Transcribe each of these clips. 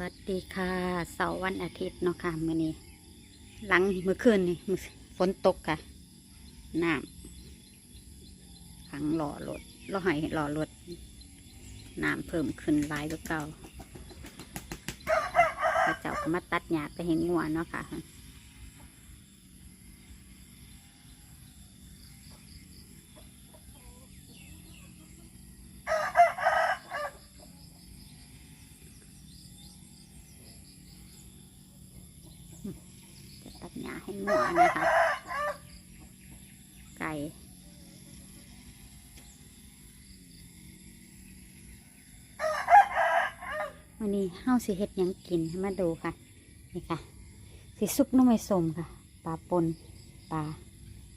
วัสดีค่ะเสาร์วันอาทิตย์เนาะค่ะมื้อนี้ หลังเมื่อคืนนี่ฝนตกค่ะน้ำขังหล่อรถรอให้หล่อรถน้ำเพิ่มขึ้นหลายกว่าเก่าพระเจ้าก็มาตัดหญ้าไปเห็นงัวเนาะค่ะ ตัดหญ้าให้งัวนะคะ ไก่วันนี้เฮาสิเฮ็ดยังกินให้มาดูค่ะ นี่ค่ะ สิซุปน้ำไม่สมค่ะ ปลาปนปลา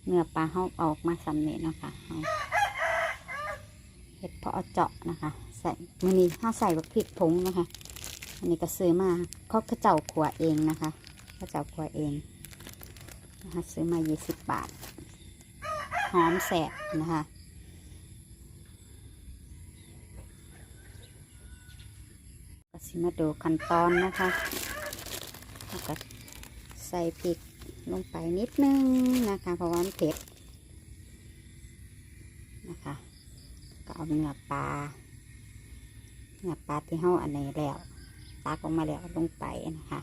เนื้อปลาเฮาเอาออกมาสำเร็จเนาะค่ะเฮาเฮ็ดเพาะเอาเจาะนะคะ ใส่มื้อนี้เฮาใส่บักพริกผงนะคะ อันนี้ก็ซื้อมาเขาเขาเจ้าขัวเองนะคะเขาเจ้าขัวเอง นะคะซื้อมา 20 บาท หอมแสบนะคะก็สิมาดูขั้นตอนนะคะแล้วก็ใส่พริกลงไปนิดนึงนะคะ เพราะว่ามันเผ็ดนะคะ ก็เอาเนื้อปลาเนื้อปลาที่เฮาอันไหนแล้วตักออกมาแล้วลงไปนะคะ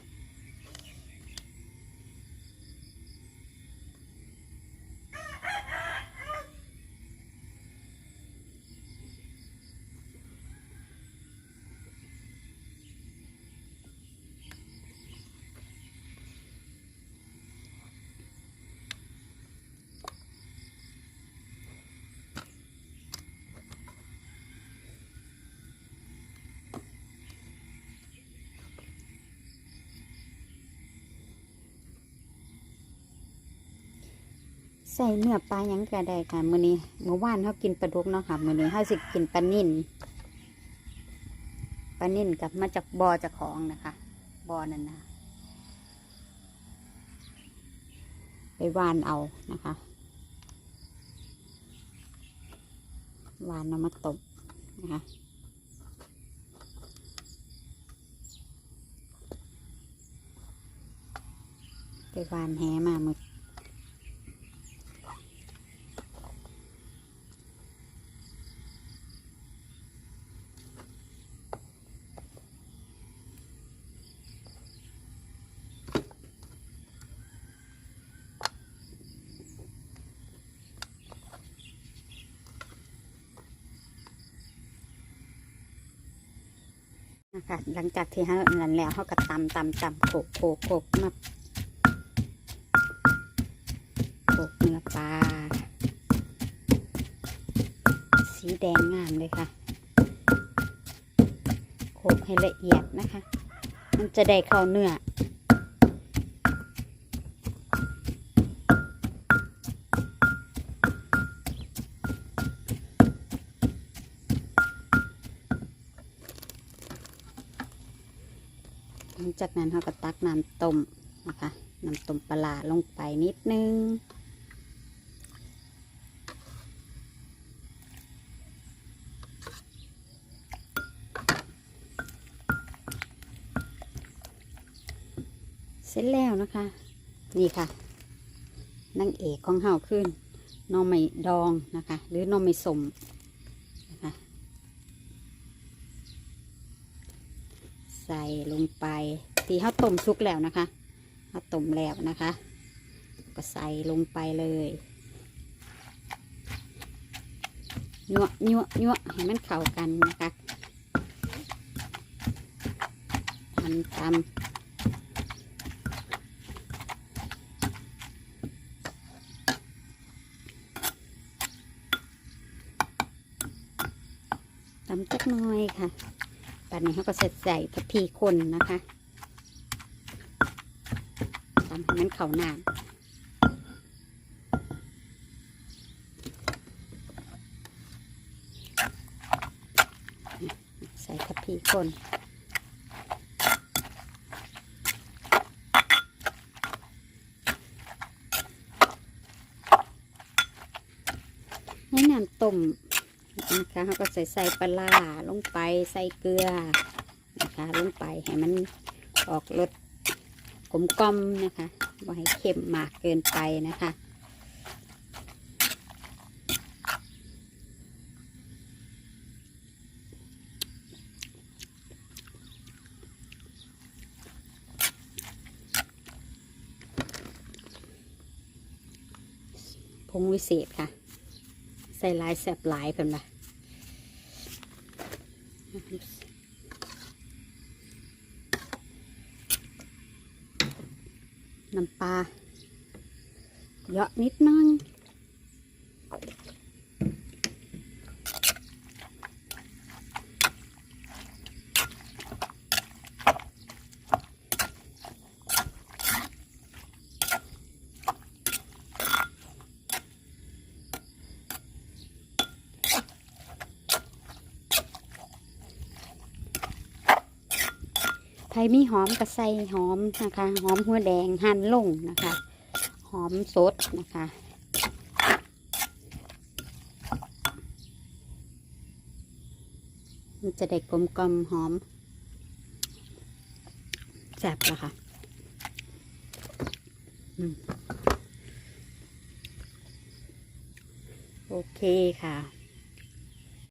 ใส่เนื้อปลายังก็ได้ค่ะมื้อนี้เมื่อวานเขากินปลาดุกเนาะค่ะมื้อนี้เขาสิกินปลานิ่นปลานิ่นกับมาจากบ่อจากของนะคะบ่อนั่นนะไปวานเอานะคะวานเอามาตบนะคะไปวานแหมาหมด นะคะ หลังจากที่เขานั่นแล้วเขาก็ตำตำตำโขกโขกโขกมาโขกเนื้อปลาสีแดงงามเลยค่ะโขกให้ละเอียดนะคะ มันจะได้เข้าเนื้อ ลังจากนั้นเขาก็ตักน้ำต้มนะคะน้ำต้มปลาลงไปนิดนึงเสร็จแล้วนะคะ นี่ค่ะนางเอกของเฮาขึ้นนอไม่ดองนะคะ หรือนอไม่สมนะคะ ใส่ลงไป ที่เขาต้มสุกแล้วนะคะเขาต้มแล้วนะคะ ก็ใส่ลงไปเลยยั่วยั่วยั่วให้มันเข้ากันนะคะทำตามตำจักหน้อยค่ะ ตอนนี้เขาก็เสร็จใส่ทัพพีคนนะคะตำให้มันเข่าหนาใส่ทัพพีคนให้น้ำต้ม นะคะเขาก็ใส่ใส่ปลาลงไปใส่เกลือนะคะลงไปให้มันออกรสกลมกล่อมนะคะไม่ให้เค็มมากเกินไปนะคะผงวิเศษค่ะ ใส่ลายแสบหลายเพิ่น น้ำปลาเยอะนิดนึง ทยมีหอมกระใสหอมนะคะ หอมหัวแดงหั่นลงนะคะ หอมสดนะคะ มันจะได้กลมกลมหอมแซ่บแล้วค่ะโอเคค่ะ